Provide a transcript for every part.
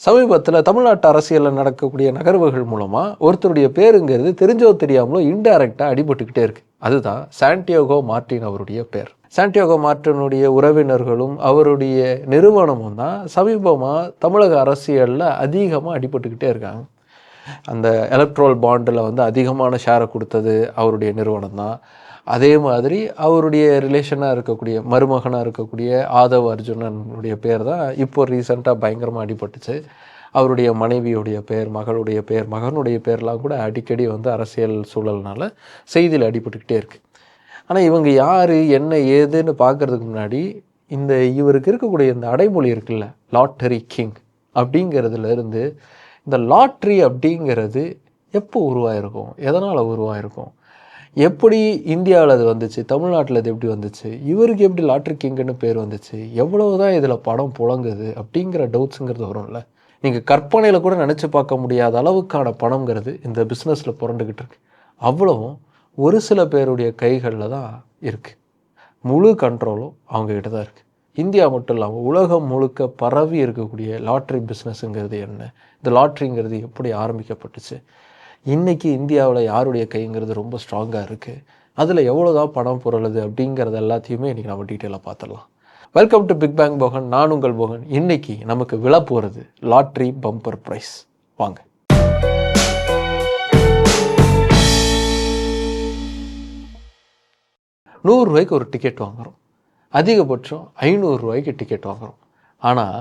சமீபத்தில் தமிழ்நாட்டு அரசியலில் நடக்கக்கூடிய நகர்வுகள் மூலமாக ஒருத்தருடைய பேருங்கிறது தெரிஞ்சோ தெரியாமலோ இன்டைரக்டாக அடிபட்டுக்கிட்டே இருக்கு. அதுதான் சாண்டியோகோ மார்ட்டின் அவருடைய பேர். சாண்டியோகோ மார்ட்டினுடைய உறவினர்களும் அவருடைய நிறுவனமும் தான் சமீபமாக தமிழக அரசியலில் அதிகமாக அடிபட்டுக்கிட்டே இருக்காங்க. அந்த எலக்ட்ரோல் பாண்டில் வந்து அதிகமான ஷேரை கொடுத்தது அவருடைய நிறுவனம் தான். அதே மாதிரி அவருடைய ரிலேஷனாக இருக்கக்கூடிய மருமகனாக இருக்கக்கூடிய ஆதவ் அர்ஜுனனுடைய பேர் தான் இப்போ ரீசெண்டாக பயங்கரமாக அடிபட்டுச்சு. அவருடைய மனைவியுடைய பேர் மகளுடைய பேர் மகனுடைய பேர்லாம் கூட அடிக்கடி வந்து அரசியல் சூழல்னால செய்தியில் அடிபட்டுக்கிட்டே இருக்குது ஆனால் இவங்க யார் என்ன ஏதுன்னு பார்க்கறதுக்கு முன்னாடி இந்த இவருக்கு இருக்கக்கூடிய இந்த அடைமொழி இருக்குல்ல லாட்டரி கிங் அப்படிங்கிறதுலேருந்து இந்த லாட்ரி அப்படிங்கிறது எப்போ உருவாயிருக்கும்? எதனால் உருவாயிருக்கும்? எப்படி இந்தியாவில் அது வந்துச்சு? தமிழ்நாட்டில் அது எப்படி வந்துச்சு? இவருக்கு எப்படி லாட்ரி கிங்குன்னு பேர் வந்துச்சு? எவ்வளவு தான் இதில் படம் புழங்குது அப்படிங்கிற டவுட்ஸுங்கிறது வரும்ல. நீங்கள் கற்பனையில் கூட நினச்சி பார்க்க முடியாத அளவுக்கான பணங்கிறது இந்த பிஸ்னஸில் புரண்டுக்கிட்டு இருக்கு. அவ்வளவும் ஒரு சில பேருடைய கைகளில் தான் இருக்குது முழு கண்ட்ரோலும் அவங்கக்கிட்ட தான் இருக்குது இந்தியா மட்டும் இல்லாமல் உலகம் முழுக்க பரவி இருக்கக்கூடிய லாட்ரி பிஸ்னஸுங்கிறது என்ன? இந்த லாட்ரிங்கிறது எப்படி ஆரம்பிக்கப்பட்டுச்சு? இன்றைக்கி இந்தியாவில் யாருடைய கைங்கிறது ரொம்ப ஸ்ட்ராங்காக இருக்குது அதில் எவ்வளோ தான் பணம் புரளுது அப்படிங்கிறது எல்லாத்தையுமே இன்றைக்கி நம்ம டீட்டெயிலாக பார்த்துடலாம் welcome to big bang Bogan நான் உங்கள் போகன் இன்றைக்கி நமக்கு விழ போகிறது லாட்ரி பம்பர் ப்ரைஸ் வாங்க. நூறுரூவாய்க்கு ஒரு டிக்கெட் வாங்குகிறோம் அதிகபட்சம் ஐநூறுரூவாய்க்கு டிக்கெட் வாங்குகிறோம் ஆனால்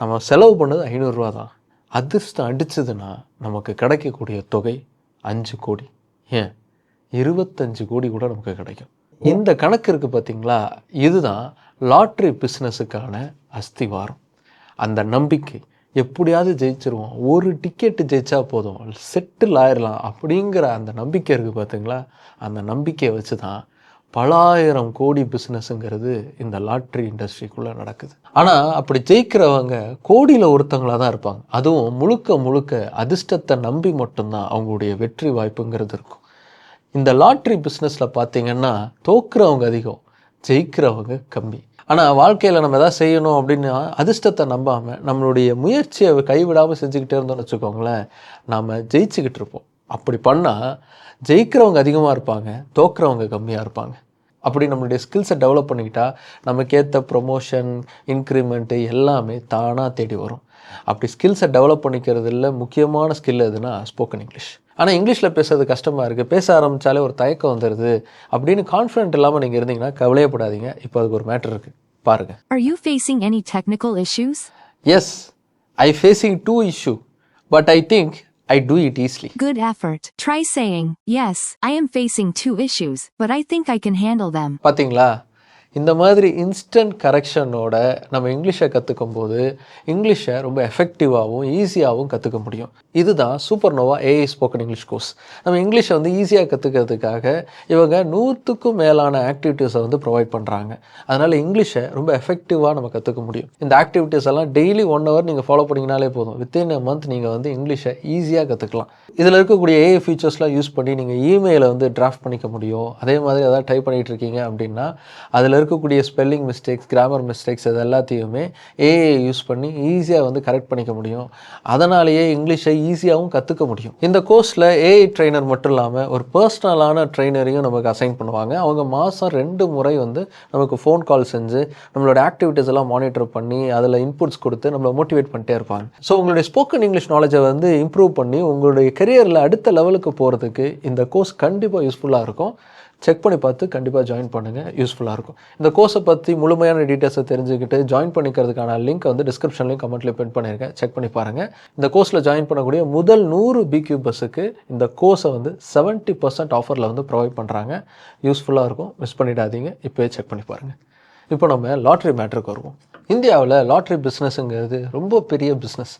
நம்ம செலவு பண்ணது ஐநூறுரூவா தான் அதிர்ஷ்டம் அடிச்சதுன்னா நமக்கு கிடைக்கக்கூடிய தொகை அஞ்சு கோடி. ஏன்? இருபத்தஞ்சு கோடி கூட நமக்கு கிடைக்கும். இந்த கணக்கு இருக்குது பார்த்தீங்களா இதுதான் லாட்ரி பிஸ்னஸுக்கான அஸ்திவாரம். அந்த நம்பிக்கை. எப்படியாவது ஜெயிச்சிருவோம். ஒரு டிக்கெட்டு ஜெயிச்சா போதும். செட்டில் ஆயிடலாம் அப்படிங்கிற அந்த நம்பிக்கை இருக்குது பார்த்தீங்களா அந்த நம்பிக்கையை வச்சு தான் பலாயிரம் கோடி பிஸ்னஸ்ங்கிறது இந்த லாட்ரி இண்டஸ்ட்ரிக்குள்ளே நடக்குது. ஆனால் அப்படி ஜெயிக்கிறவங்க கோடியில் ஒருத்தங்களாக தான் இருப்பாங்க. அதுவும் முழுக்க முழுக்க அதிர்ஷ்டத்தை நம்பி மட்டும்தான் அவங்களுடைய வெற்றி வாய்ப்புங்கிறது இருக்கும். இந்த லாட்ரி பிஸ்னஸில் பார்த்தீங்கன்னா தோக்குறவங்க அதிகம் ஜெயிக்கிறவங்க கம்மி. ஆனால் வாழ்க்கையில் நம்ம எதாவது செய்யணும் அப்படின்னா அதிர்ஷ்டத்தை நம்பாமல் நம்மளுடைய முயற்சியை கைவிடாமல் செஞ்சுக்கிட்டே இருந்தோம்னு வச்சுக்கோங்களேன் நாம் ஜெயிச்சுக்கிட்டு இருப்போம். அப்படி பண்ணால் ஜெயிக்கிறவங்க அதிகமாக இருப்பாங்க தோக்குறவங்க கம்மியாக இருப்பாங்க. அப்படி நம்மளுடைய ஸ்கில்ஸை டெவலப் பண்ணிக்கிட்டா நமக்கேற்ற ப்ரொமோஷன் இன்க்ரிமெண்ட்டு எல்லாமே தானாக தேடி வரும். அப்படி ஸ்கில்ஸை டெவலப் பண்ணிக்கிறதுல முக்கியமான ஸ்கில் எதுனா ஸ்போக்கன் இங்கிலீஷ் ஆனால் இங்கிலீஷில் பேசுறது கஷ்டமாக இருக்குது பேச ஆரம்பித்தாலே ஒரு தயக்கம் வந்துடுது அப்படின்னு கான்ஃபிடென்ட் இல்லாமல் நீங்கள் இருந்தீங்கன்னா கவலையப்படாதீங்க. இப்போ அதுக்கு ஒரு மேட்டர் இருக்குது பாருங்கள் Are you facing any technical issues? Yes I facing two issue but I think I do it easily Good effort. Try saying, Yes, I am facing two issues, but I think I can handle them. பார்த்தீங்களா இந்த மாதிரி instant கரெக்ஷனோட நம்ம இங்கிலீஷை கற்றுக்கும் போது இங்கிலீஷை ரொம்ப எஃபெக்டிவாகவும் ஈஸியாகவும் கற்றுக்க முடியும் இதுதான் super nova AI spoken English course நம்ம இங்கிலீஷை வந்து ஈஸியாக கற்றுக்கிறதுக்காக இவங்க நூற்றுக்கும் மேலான ஆக்டிவிட்டீஸை வந்து ப்ரொவைட் பண்ணுறாங்க அதனால் இங்கிலீஷை ரொம்ப எஃபெக்டிவாக நம்ம கற்றுக்க முடியும். இந்த ஆக்டிவிட்டீஸ் எல்லாம் டெய்லி ஒன் ஹவர் நீங்கள் ஃபாலோ பண்ணிங்கனாலே போதும். வித்தின் எ மந்த் நீங்கள் வந்து இங்கிலீஷை ஈஸியாக கற்றுக்கலாம் இதில் இருக்கக்கூடிய ஏஐ ஃபீச்சர்ஸ்லாம் யூஸ் பண்ணி நீங்கள் இமெயிலை வந்து டிராஃப்ட் பண்ணிக்க முடியும். அதே மாதிரி எதாவது டைப் பண்ணிகிட்டு இருக்கீங்க அப்படின்னா அதில் இருக்கக்கூடிய ஸ்பெல்லிங் மிஸ்டேக்ஸ் கிராமர் மிஸ்டேக்ஸ் இது எல்லாத்தையுமே ஏஐ யூஸ் பண்ணி ஈஸியாக வந்து கரெக்ட் பண்ணிக்க முடியும். அதனாலேயே இங்கிலீஷை ஈஸியாகவும் கற்றுக்க முடியும். இந்த கோர்ஸில் ஏஐ ட்ரைனர் மட்டும் இல்லாமல் ஒரு பர்சனலான ட்ரைனரையும் நமக்கு அசைன் பண்ணுவாங்க. அவங்க மாதம் ரெண்டு முறை வந்து நமக்கு ஃபோன் கால் செஞ்சு நம்மளோட ஆக்டிவிட்டீஸ் எல்லாம் மானிட்டர் பண்ணி அதில் இன்புட்ஸ் கொடுத்து நம்மளை மோட்டிவேட் பண்ணிட்டே இருப்பாங்க. ஸோ உங்களுடைய ஸ்போக்கன் இங்கிலீஷ் நாலேஜை வந்து இம்ப்ரூவ் பண்ணி உங்களுடைய கெரியரில் அடுத்த லெவலுக்கு போகிறதுக்கு இந்த கோர்ஸ் கண்டிப்பாக யூஸ்ஃபுல்லாக இருக்கும். செக் பண்ணி பார்த்து கண்டிப்பாக ஜாயின் பண்ணுங்கள் யூஸ்ஃபுல்லாக இருக்கும். இந்த கோர்ஸை பற்றி முழுமையான டீட்டெயில்ஸை தெரிஞ்சுக்கிட்டு ஜாயின் பண்ணிக்கிறதுக்கான லிங்க் வந்து டிஸ்கிரிப்ஷன்லையும் கமெண்ட்லேயும் பின் பண்ணியிருக்கேன் செக் பண்ணி பாருங்கள் இந்த கோர்ஸில் ஜாயின் பண்ணக்கூடிய முதல் நூறு பிக்யூ பஸ்ஸுக்கு இந்த கோர்ஸை வந்து செவன்ட்டி பர்சன்ட் ஆஃபரில் வந்து ப்ரொவைட் பண்ணுறாங்க யூஸ்ஃபுல்லாக இருக்கும். மிஸ் பண்ணிடாதீங்க. இப்போயே செக் பண்ணி பாருங்கள் இப்போ நம்ம லாட்ரி மேட்ருக்கு வருவோம். இந்தியாவில் லாட்ரி பிஸ்னஸ்ங்கிறது ரொம்ப பெரிய பிஸ்னஸ்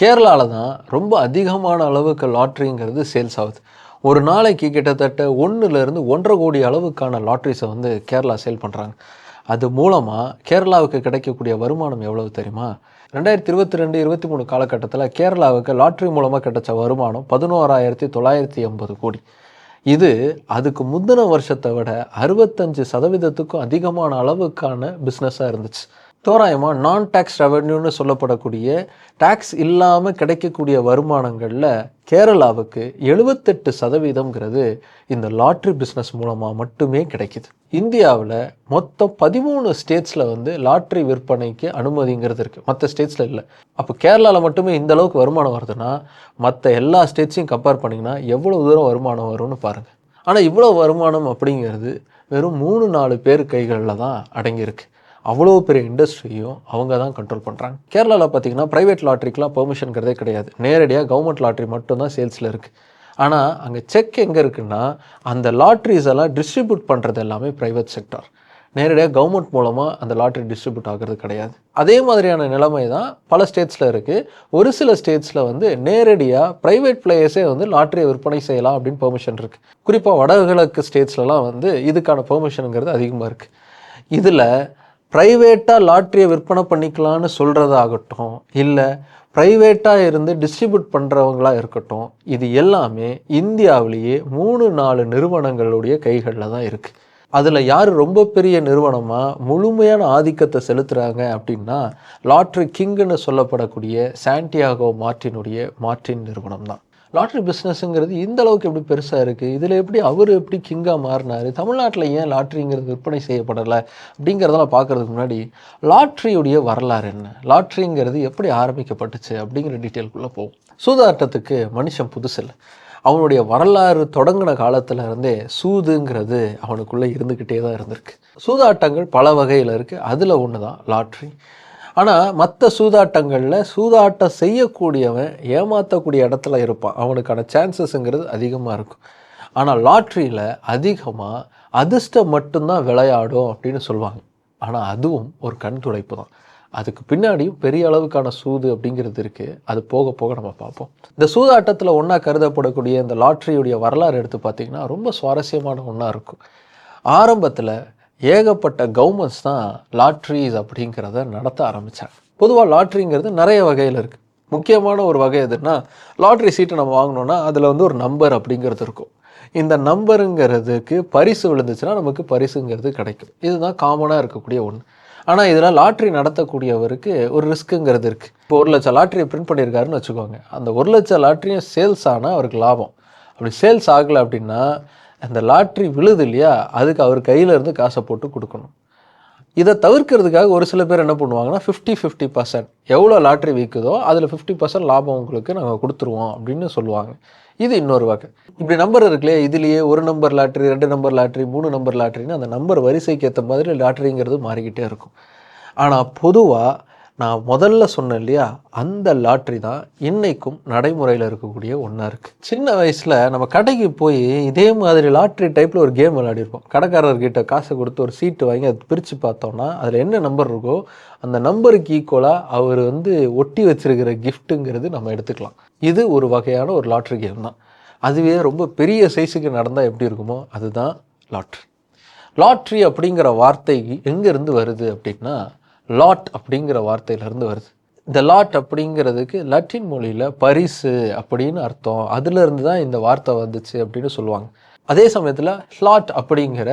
கேரளாவில் தான் ரொம்ப அதிகமான அளவுக்கு லாட்ரிங்கிறது சேல்ஸ் ஆகுது. ஒரு நாளைக்கு கிட்டத்தட்ட ஒன்றுலேருந்து ஒன்றரை கோடி அளவுக்கான லாட்ரிஸை வந்து கேரளா சேல் பண்ணுறாங்க அது மூலமாக கேரளாவுக்கு கிடைக்கக்கூடிய வருமானம் எவ்வளவு தெரியுமா? ரெண்டாயிரத்தி இருபத்தி ரெண்டு இருபத்தி மூணு காலகட்டத்தில் கேரளாவுக்கு லாட்ரி மூலமாக கிடைச்ச வருமானம் பதினோராயிரத்தி தொள்ளாயிரத்தி எண்பது கோடி. இது அதுக்கு முந்தின வருஷத்தை விட அறுபத்தஞ்சு சதவீதத்துக்கும் அதிகமான அளவுக்கான பிஸ்னஸாக இருந்துச்சு. தோராயமாக நான் டேக்ஸ் ரெவென்யூன்னு சொல்லப்படக்கூடிய டேக்ஸ் இல்லாமல் கிடைக்கக்கூடிய வருமானங்களில் கேரளாவுக்கு எழுபத்தெட்டு சதவீதம்ங்கிறது இந்த லாட்ரி பிஸ்னஸ் மூலமாக மட்டுமே கிடைக்குது. இந்தியாவில் மொத்தம் பதிமூணு ஸ்டேட்ஸில் வந்து லாட்ரி விற்பனைக்கு அனுமதிங்கிறது இருக்குது மற்ற ஸ்டேட்ஸில் இல்லை. அப்போ கேரளாவில் மட்டுமே இந்த அளவுக்கு வருமானம் வருதுன்னா மற்ற எல்லா ஸ்டேட்ஸையும் கம்பேர் பண்ணிங்கன்னா எவ்வளோ தூரம் வருமானம் வரும்னு பாருங்கள் ஆனால் இவ்வளோ வருமானம் அப்படிங்கிறது வெறும் மூணு நாலு பேர் கைகளில் தான் அடங்கியிருக்கு. அவ்வளோ பெரிய இண்டஸ்ட்ரியும் அவங்க தான் கண்ட்ரோல் பண்ணுறாங்க கேரளாவில் பார்த்தீங்கன்னா ப்ரைவேட் லாட்ரிக்கெலாம் பெர்மிஷன்கிறதே கிடையாது. நேரடியாக கவர்மெண்ட் லாட்ரி மட்டும்தான் சேல்ஸில் இருக்குது ஆனால் அங்கே செக் எங்கே இருக்குன்னா அந்த லாட்ரிஸ் எல்லாம் டிஸ்ட்ரிபியூட் பண்ணுறது எல்லாமே ப்ரைவேட் செக்டார் நேரடியாக கவர்மெண்ட் மூலமாக அந்த லாட்ரி டிஸ்ட்ரிபியூட் ஆகிறது கிடையாது. அதே மாதிரியான நிலைமை தான் பல ஸ்டேட்ஸில் இருக்குது ஒரு சில ஸ்டேட்ஸில் வந்து நேரடியாக ப்ரைவேட் பிளேயர்ஸே வந்து லாட்ரியை விற்பனை செய்யலாம் அப்படின்னு பெர்மிஷன் இருக்குது குறிப்பாக வடகிழக்கு ஸ்டேட்ஸ்லலாம் வந்து இதுக்கான பெர்மிஷனுங்கிறது அதிகமாக இருக்குது இதில் ப்ரைவேட்டாக லாட்ரியை விற்பனை பண்ணிக்கலான்னு சொல்கிறதாகட்டும் இல்லை ப்ரைவேட்டாக இருந்து டிஸ்ட்ரிபியூட் பண்ணுறவங்களா இருக்கட்டும் இது எல்லாமே இந்தியாவிலேயே மூணு நாலு நிறுவனங்களுடைய கைகளில் தான் இருக்குது அதில் யார் ரொம்ப பெரிய நிறுவனமாக முழுமையான ஆதிக்கத்தை செலுத்துகிறாங்க அப்படின்னா லாட்ரி கிங்குன்னு சொல்லப்படக்கூடிய சாண்டியாகோ மார்ட்டினுடைய மார்ட்டின் நிறுவனம் தான். லாட்ரி பிஸ்னஸ்ங்கிறது இந்த அளவுக்கு எப்படி பெருசாக இருக்குது இதில் எப்படி அவர் எப்படி கிங்காக மாறினார்? தமிழ்நாட்டில் ஏன் லாட்ரிங்கிறது விற்பனை செய்யப்படலை? அப்படிங்கிறதெல்லாம் பார்க்குறதுக்கு முன்னாடி லாட்ரியுடைய வரலாறு என்ன? லாட்ரிங்கிறது எப்படி ஆரம்பிக்கப்பட்டுச்சு? அப்படிங்கிற டீட்டெயிலுக்குள்ளே போகும் சூதாட்டத்துக்கு மனுஷன் புதுசு இல்லை. அவனுடைய வரலாறு தொடங்கின காலத்தில் இருந்தே சூதுங்கிறது அவனுக்குள்ளே இருந்துக்கிட்டே தான் இருந்திருக்கு. சூதாட்டங்கள் பல வகையில் இருக்குது அதில் ஒன்று தான் லாட்ரி. ஆனால் மற்ற சூதாட்டங்களில் சூதாட்டம் செய்யக்கூடியவன் ஏமாற்றக்கூடிய இடத்துல இருப்பான். அவனுக்கான சான்சஸ்ங்கிறது அதிகமாக இருக்கும். ஆனால் லாட்ரியில் அதிகமாக அதிர்ஷ்டம் மட்டும்தான் விளையாடும் அப்படின்னு சொல்லுவாங்க. ஆனால் அதுவும் ஒரு கண் துடைப்பு தான். அதுக்கு பின்னாடியும் பெரிய அளவுக்கான சூது அப்படிங்கிறது இருக்குது அது போக போக நம்ம பார்ப்போம். இந்த சூதாட்டத்தில் ஒன்றா கருதப்படக்கூடிய இந்த லாட்ரியுடைய வரலாறு எடுத்து பார்த்திங்கன்னா ரொம்ப சுவாரஸ்யமான ஒன்றா இருக்கும். ஆரம்பத்தில் ஏகப்பட்ட கவர்மெண்ட்ஸ் தான் லாட்ரிஸ் அப்படிங்கிறத நடத்த ஆரம்பித்தாங்க பொதுவாக லாட்ரிங்கிறது நிறைய வகையில் இருக்குது முக்கியமான ஒரு வகை எதுன்னா லாட்ரி சீட்டை நம்ம வாங்கினோன்னா அதில் வந்து ஒரு நம்பர் அப்படிங்கிறது இருக்கும். இந்த நம்பருங்கிறதுக்கு பரிசு விழுந்துச்சுன்னா நமக்கு பரிசுங்கிறது கிடைக்கும். இதுதான் காமனாக இருக்கக்கூடிய ஒன்று ஆனால் இதில் லாட்ரி நடத்தக்கூடியவருக்கு ஒரு ரிஸ்க்குங்கிறது இருக்குது இப்போ ஒரு லட்சம் லாட்ரியை பிரிண்ட் பண்ணியிருக்காருன்னு வச்சுக்கோங்க. அந்த ஒரு லட்சம் லாட்ரியும் சேல்ஸ் ஆனால் அவருக்கு லாபம். அப்படி சேல்ஸ் ஆகலை அப்படின்னா அந்த லாட்ரி விழுது இல்லையா? அதுக்கு அவர் கையில இருந்து காசை போட்டு கொடுக்கணும். இதை தவிர்க்கிறதுக்காக ஒரு சில பேர் என்ன பண்ணுவாங்கன்னா ஃபிஃப்டி ஃபிஃப்டி பர்சன்ட் எவ்வளோ லாட்ரி விற்குதோ அதில் ஃபிஃப்டி பர்சன்ட் லாபம் உங்களுக்கு நாங்கள் கொடுத்துருவோம் அப்படின்னு சொல்லுவாங்க. இது இன்னொரு வகை இப்படி நம்பர் இருக்குல்லையே? இதுலேயே ஒரு நம்பர் லாட்ரி ரெண்டு நம்பர் லாட்ரி மூணு நம்பர் லாட்ரின்னு அந்த நம்பர் வரிசைக்கு ஏற்ற மாதிரி லாட்ரிங்கிறது மாறிக்கிட்டே இருக்கும். ஆனால் பொதுவாக நான் முதல்ல சொன்னேன் இல்லையா அந்த லாட்ரி தான் இன்றைக்கும் நடைமுறையில் இருக்கக்கூடிய ஒன்றா இருக்குது சின்ன வயசில் நம்ம கடைக்கு போய் இதே மாதிரி லாட்ரி டைப்பில் ஒரு கேம் விளையாடிருப்போம். கடைக்காரர்கிட்ட காசை கொடுத்து ஒரு சீட்டு வாங்கி அதை பிரித்து பார்த்தோம்னா அதில் என்ன நம்பர் இருக்கோ அந்த நம்பருக்கு ஈக்குவலாக அவர் வந்து ஒட்டி வச்சிருக்கிற கிஃப்ட்டுங்கிறது நம்ம எடுத்துக்கலாம். இது ஒரு வகையான ஒரு லாட்ரி கேம் தான். அதுவே ரொம்ப பெரிய சைஸுக்கு நடந்தால் எப்படி இருக்குமோ அதுதான் லாட்ரி. லாட்ரி அப்படிங்கிற வார்த்தை எங்கேருந்து வருது அப்படின்னா லாட் அப்படிங்கிற வார்த்தையிலேருந்து வருது. இந்த லாட் அப்படிங்கிறதுக்கு லட்டின் மொழியில் பரிசு அப்படின்னு அர்த்தம். அதுலேருந்து தான் இந்த வார்த்தை வந்துச்சு அப்படின்னு சொல்லுவாங்க. அதே சமயத்தில் ஸ்லாட் அப்படிங்கிற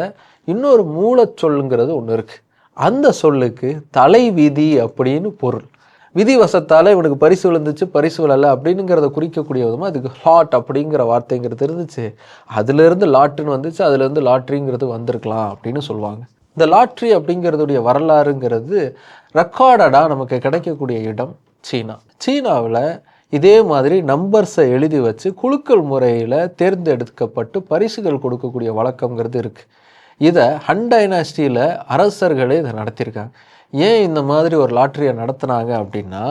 இன்னொரு மூலச்சொல்லுங்கிறது ஒன்று இருக்குது அந்த சொல்லுக்கு தலை விதி அப்படின்னு பொருள். விதி வசத்தால் இவனுக்கு பரிசு விழுந்துச்சு பரிசு விழலை அப்படிங்கிறத குறிக்கக்கூடிய விதமாக அதுக்கு ஹாட் அப்படிங்கிற வார்த்தைங்கிறது இருந்துச்சு. அதுலேருந்து லாட்டுன்னு வந்துச்சு அதுலேருந்து லாட்ரிங்கிறது வந்திருக்கலாம் அப்படின்னு சொல்லுவாங்க. இந்த லாட்ரி அப்படிங்கிறதுடைய வரலாறுங்கிறது ரெக்கார்டடாக நமக்கு கிடைக்கக்கூடிய இடம் சீனா. சீனாவில் இதே மாதிரி நம்பர்ஸை எழுதி வச்சு குலுக்கல் முறையில் தேர்ந்தெடுக்கப்பட்டு பரிசுகள் கொடுக்கக்கூடிய வழக்கங்கிறது இருக்குது இதை ஹன் டைனாஸ்டியில் அரசர்களே இதை நடத்தியிருக்காங்க ஏன் இந்த மாதிரி ஒரு லாட்ரியை நடத்துனாங்க அப்படின்னா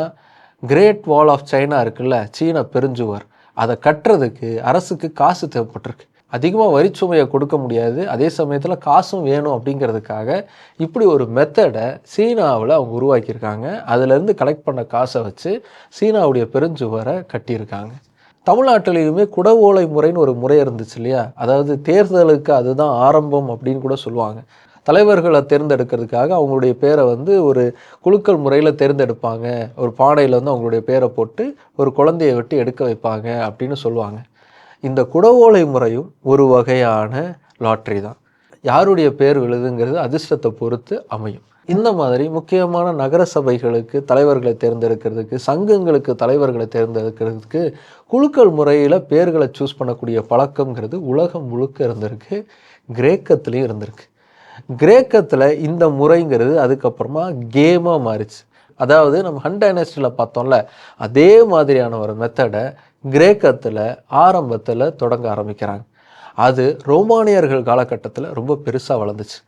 கிரேட் வால் ஆஃப் சைனா இருக்குல்ல சீன பெருஞ்சுவர். அதை கட்டுறதுக்கு அரசுக்கு காசு தேவைப்பட்டிருக்கு. அதிகமாக வரிச்சுமையை கொடுக்க முடியாது. அதே சமயத்தில் காசும் வேணும் அப்படிங்கிறதுக்காக இப்படி ஒரு மெத்தடை சீனாவில் அவங்க உருவாக்கியிருக்காங்க. அதுலேருந்து கலெக்ட் பண்ண காசை வச்சு சீனாவுடைய பெருஞ்சுவரை கட்டியிருக்காங்க. தமிழ்நாட்டிலையுமே குடவோலை முறைன்னு ஒரு முறை இருந்துச்சு இல்லையா? அதாவது தேர்தலுக்கு அதுதான் ஆரம்பம் அப்படின்னு கூட சொல்லுவாங்க. தலைவர்களை தேர்ந்தெடுக்கிறதுக்காக அவங்களுடைய பேரை வந்து ஒரு குலுக்கல் முறையில் தேர்ந்தெடுப்பாங்க. ஒரு பானையில் வந்து அவங்களுடைய பேரை போட்டு ஒரு குழந்தையை வெட்டி எடுக்க வைப்பாங்க அப்படின்னு சொல்லுவாங்க. இந்த குடவோலை முறையும் ஒரு வகையான லாட்ரி தான். யாருடைய பேர் விழுதுங்கிறது அதிர்ஷ்டத்தை பொறுத்து அமையும். இந்த மாதிரி முக்கியமான நகர சபைகளுக்கு தலைவர்களை தேர்ந்தெடுக்கிறதுக்கு சங்கங்களுக்கு தலைவர்களை தேர்ந்தெடுக்கிறதுக்கு குழுக்கள் முறையில் பேர்களை சூஸ் பண்ணக்கூடிய பழக்கங்கிறது உலகம் முழுக்க இருந்திருக்கு. கிரேக்கத்துலேயும் இருந்திருக்கு. கிரேக்கத்தில் இந்த முறைங்கிறது அதுக்கப்புறமா கேமாக மாறிச்சு. அதாவது நம்ம ஹன் டைனஸ்டியில் பார்த்தோம்ல அதே மாதிரியான ஒரு மெத்தடை கிரேக்கத்தில் ஆரம்பத்தில் தொடங்க ஆரம்பிக்கிறாங்க. அது ரோமானியர்கள் காலகட்டத்தில் ரொம்ப பெருசாக வளர்ந்துச்சு.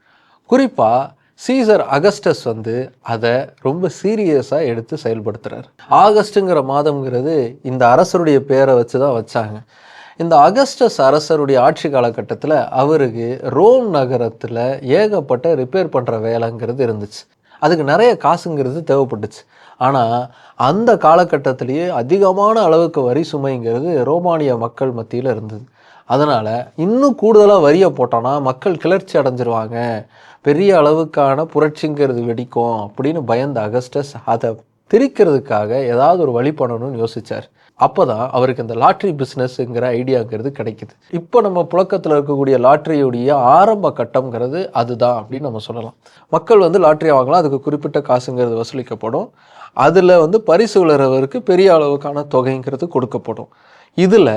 குறிப்பாக சீசர் அகஸ்டஸ் வந்து அதை ரொம்ப சீரியஸாக எடுத்து செயல்படுத்துகிறார் ஆகஸ்ட்டுங்கிற மாதம்ங்கிறது இந்த அரசருடைய பேரை வச்சு தான் வச்சாங்க. இந்த அகஸ்டஸ் அரசருடைய ஆட்சி காலகட்டத்தில் அவருக்கு ரோம் நகரத்தில் ஏகப்பட்ட ரிப்பேர் பண்ணுற வேலைங்கிறது இருந்துச்சு. அதுக்கு நிறைய காசுங்கிறது தேவைப்பட்டுச்சு. ஆனால் அந்த காலகட்டத்திலேயே அதிகமான அளவுக்கு வரி சுமைங்கிறது ரோமானிய மக்கள் மத்தியில் இருந்தது. அதனால் இன்னும் கூடுதலாக வரியை போட்டோன்னா மக்கள் கிளர்ச்சி அடைஞ்சிருவாங்க. பெரிய அளவுக்கான புரட்சிங்கிறது வெடிக்கும் அப்படின்னு பயந்த அகஸ்டஸ் அதை திரிக்கிறதுக்காக ஏதாவது ஒரு வழி பண்ணணும்னு யோசிச்சார். அப்போ தான் அவருக்கு இந்த லாட்ரி பிஸ்னஸ்ங்கிற ஐடியாங்கிறது கிடைக்குது. இப்போ நம்ம புழக்கத்தில் இருக்கக்கூடிய லாட்ரியுடைய ஆரம்ப கட்டம்ங்கிறது அதுதான் அப்படின்னு நம்ம சொல்லலாம். மக்கள் வந்து லாட்ரி வாங்கலாம் அதுக்கு குறிப்பிட்ட காசுங்கிறது வசூலிக்கப்படும். அதில் வந்து பரிசு விழுறவருக்கு பெரிய அளவுக்கான தொகைங்கிறது கொடுக்கப்படும். இதில்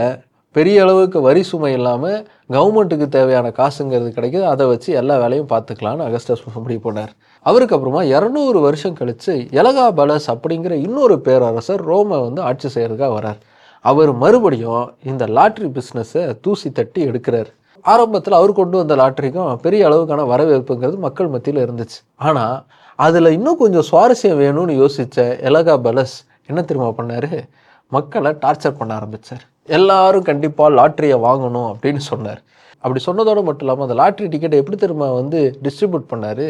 பெரிய அளவுக்கு வரி சுமை இல்லாமல் கவர்மெண்ட்டுக்கு தேவையான காசுங்கிறது கிடைக்குது. அதை வச்சு எல்லா வேலையும் பார்த்துக்கலான்னு அகஸ்டஸ் முடிவு பண்ணார். அவருக்கு அப்புறமா இரநூறு வருஷம் கழித்து எலகாபலஸ் அப்படிங்கிற இன்னொரு பேரரசர் ரோமை வந்து ஆட்சி செய்கிறதுக்காக வரார். அவர் மறுபடியும் இந்த லாட்ரி பிஸ்னஸை தூசி தட்டி எடுக்கிறார். ஆரம்பத்தில் அவர் கொண்டு வந்த லாட்ரிக்கும் பெரிய அளவுக்கான வரவேற்புங்கிறது மக்கள் மத்தியில் இருந்துச்சு. ஆனால் அதில் இன்னும் கொஞ்சம் சுவாரஸ்யம் வேணும்னு யோசித்த எலகாபலஸ் என்ன தெரியுமா பண்ணார்? மக்களை டார்ச்சர் பண்ண ஆரம்பித்தார் எல்லாரும் கண்டிப்பாக லாட்ரியை வாங்கணும் அப்படின்னு சொன்னார். அப்படி சொன்னதோடு மட்டும் இல்லாமல் அந்த லாட்ரி டிக்கெட்டை எப்படி திரும்ப வந்து டிஸ்ட்ரிபியூட் பண்ணார்?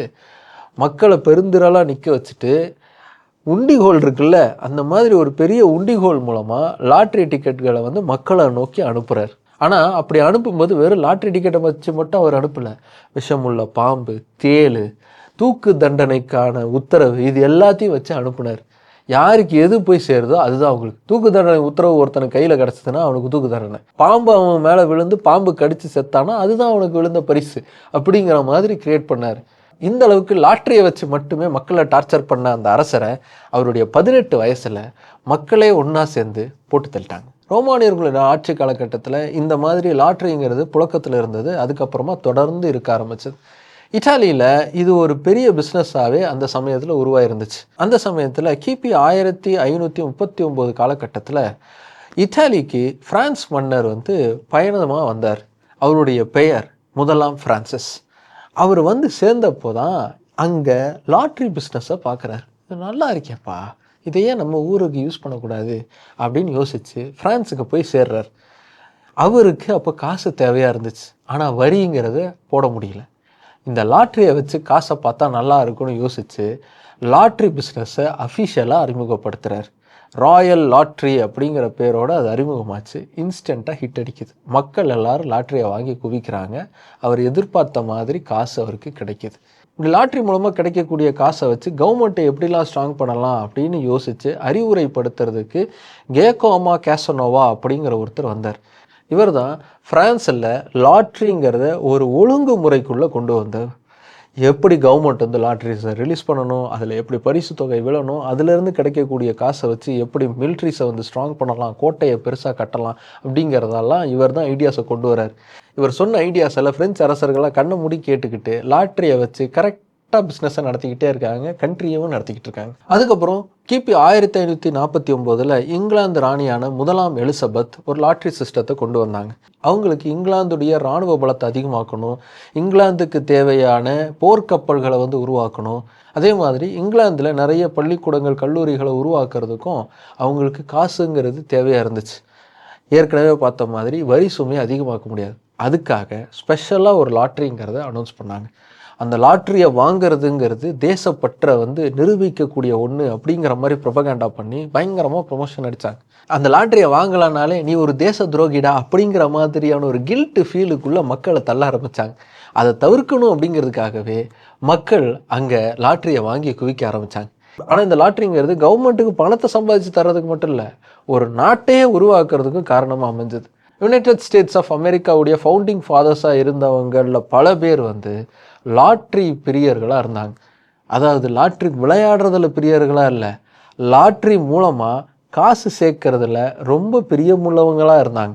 மக்களை பெருந்திரளாக நிற்க வச்சுட்டு உண்டிகோல் இருக்குல்ல அந்த மாதிரி ஒரு பெரிய உண்டிகோல் மூலமாக லாட்ரி டிக்கெட்டுகளை வந்து மக்களை நோக்கி அனுப்புகிறார் ஆனால் அப்படி அனுப்பும்போது வெறும் லாட்ரி டிக்கெட்டை வச்சு மட்டும் அவர் அனுப்பலை. விஷமுள்ள பாம்பு தேள் தூக்கு தண்டனைக்கான உத்தரவு இது எல்லாத்தையும் வச்சு அனுப்புனார். யாருக்கு எது போய் சேருதோ அதுதான் அவங்களுக்கு. தூக்கு தண்டனை உத்தரவு ஒருத்தனுக்கு கையில் கிடச்சதுன்னா அவனுக்கு தூக்கு தண்டனை. பாம்பு அவன் மேலே விழுந்து பாம்பு கடித்து செத்தானா அதுதான் அவனுக்கு விழுந்த பரிசு அப்படிங்கிற மாதிரி கிரியேட் பண்ணார். இந்த அளவுக்கு லாட்ரியை வச்சு மட்டுமே மக்களை டார்ச்சர் பண்ண அந்த அரசரை அவருடைய பதினெட்டு வயசில் மக்களே ஒன்றா சேர்ந்து போட்டு தள்ளிட்டாங்க. ரோமானியர்களோட ஆட்சி காலகட்டத்தில் இந்த மாதிரி லாட்ரிங்கிறது புழக்கத்தில் இருந்தது. அதுக்கப்புறமா தொடர்ந்து இருக்க ஆரம்பிச்சது. இட்டாலியில் இது ஒரு பெரிய பிஸ்னஸாகவே அந்த சமயத்தில் உருவாயிருந்துச்சு. அந்த சமயத்தில் கிபி ஆயிரத்தி ஐநூற்றி முப்பத்தி ஒம்பது காலகட்டத்தில் இத்தாலிக்கு பிரான்ஸ் மன்னர் வந்து பயணமாக வந்தார். அவருடைய பெயர் முதலாம் ஃப்ரான்சிஸ் அவர் வந்து சேர்ந்தப்போ தான் அங்கே லாட்ரி பிஸ்னஸை பார்க்குறாரு இது நல்லா இருக்கேப்பா. இதையே நம்ம ஊருக்கு யூஸ் பண்ணக்கூடாது அப்படின்னு யோசித்து ஃப்ரான்ஸுக்கு போய் சேர்றார். அவருக்கு அப்போ காசு தேவையாக இருந்துச்சு. ஆனால் வரிங்கிறத போட முடியல. இந்த லாட்ரியை வச்சு காசை பார்த்தா நல்லா இருக்கும்னு யோசித்து லாட்ரி பிஸ்னஸை அஃபிஷியலாக அறிமுகப்படுத்துகிறார் ராயல் லாட்ரி அப்படிங்கிற பேரோட அது அறிமுகமாச்சு. இன்ஸ்டண்ட்டாக ஹிட் அடிக்குது. மக்கள் எல்லாரும் லாட்ரியை வாங்கி குவிக்கிறாங்க. அவர் எதிர்பார்த்த மாதிரி காசு அவருக்கு கிடைக்குது. இப்படி லாட்ரி மூலமாக கிடைக்கக்கூடிய காசை வச்சு கவர்மெண்ட்டை எப்படிலாம் ஸ்ட்ராங் பண்ணலாம் அப்படின்னு யோசித்து அறிவுரைப்படுத்துறதுக்கு கேகோமா கேசனோவா அப்படிங்கிற ஒருத்தர் வந்தார். இவர் தான் ஃப்ரான்ஸில் லாட்ரிங்கிறத ஒரு ஒழுங்கு முறைக்குள்ளே கொண்டு வந்தார் எப்படி கவர்மெண்ட் வந்து லாட்ரிஸை ரிலீஸ் பண்ணணும் அதில் எப்படி பரிசு தொகை விழணும் அதுலேருந்து கிடைக்கக்கூடிய காசை வச்சு எப்படி மிலிட்ரிஸை வந்து ஸ்ட்ராங் பண்ணலாம் கோட்டையை பெருசாக கட்டலாம் அப்படிங்கிறதெல்லாம் இவர் தான் ஐடியாஸை கொண்டு வரார் இவர் சொன்ன ஐடியாஸ் எல்லாம் ஃப்ரெஞ்சு அரசர்களாக கண்ணை மூடி கேட்டுக்கிட்டு லாட்ரியை வச்சு கரெக்ட் கரெக்டாக பிஸ்னஸை நடத்திக்கிட்டே இருக்காங்க கண்ட்ரியவும் நடத்திக்கிட்டு இருக்காங்க. அதுக்கப்புறம் கிபி ஆயிரத்தி ஐநூற்றி நாற்பத்தி ஒம்போதில் இங்கிலாந்து ராணியான முதலாம் எலிசபெத் ஒரு லாட்ரி சிஸ்டத்தை கொண்டு வந்தாங்க. அவங்களுக்கு இங்கிலாந்துடைய இராணுவ பலத்தை அதிகமாக்கணும் இங்கிலாந்துக்கு தேவையான போர்க்கப்பல்களை வந்து உருவாக்கணும். அதே மாதிரி இங்கிலாந்தில் நிறைய பள்ளிக்கூடங்கள் கல்லூரிகளை உருவாக்குறதுக்கும் அவங்களுக்கு காசுங்கிறது தேவையாக இருந்துச்சு. ஏற்கனவே பார்த்த மாதிரி வரி சுமையை அதிகமாக்க முடியாது. அதுக்காக ஸ்பெஷலாக ஒரு லாட்ரிங்கிறத அனௌன்ஸ் பண்ணாங்க. அந்த லாட்ரியை வாங்குறதுங்கிறது தேசப்பற்றை வந்து நிரூபிக்கக்கூடிய ஒன்று அப்படிங்கிற மாதிரி ப்ரொபகேண்டா பண்ணி பயங்கரமாக ப்ரொமோஷன் அடித்தாங்க அந்த லாட்ரியை வாங்கலானாலே நீ ஒரு தேச துரோகிடா அப்படிங்கிற மாதிரியான ஒரு கில்ட்டு ஃபீலுக்குள்ளே மக்களை தள்ள ஆரம்பித்தாங்க அதை தவிர்க்கணும் அப்படிங்கிறதுக்காகவே மக்கள் அங்கே லாட்ரியை வாங்கி குவிக்க ஆரம்பித்தாங்க ஆனால் இந்த லாட்ரிங்கிறது கவர்மெண்ட்டுக்கு பணத்தை சம்பாதிச்சு தர்றதுக்கு மட்டும் இல்லை ஒரு நாட்டையே உருவாக்குறதுக்கும் காரணமாக அமைஞ்சது. யுனைடெட் ஸ்டேட்ஸ் ஆஃப் அமெரிக்காவுடைய ஃபவுண்டிங் ஃபாதர்ஸாக இருந்தவங்களில் பல பேர் வந்து லாட்ரி பிரியர்களாக இருந்தாங்க. அதாவது லாட்ரி விளையாடுறதில் பிரியர்களாக இல்லை. லாட்ரி மூலமாக காசு சேர்க்கறதுல ரொம்ப பிரியமுள்ளவங்களாக இருந்தாங்க.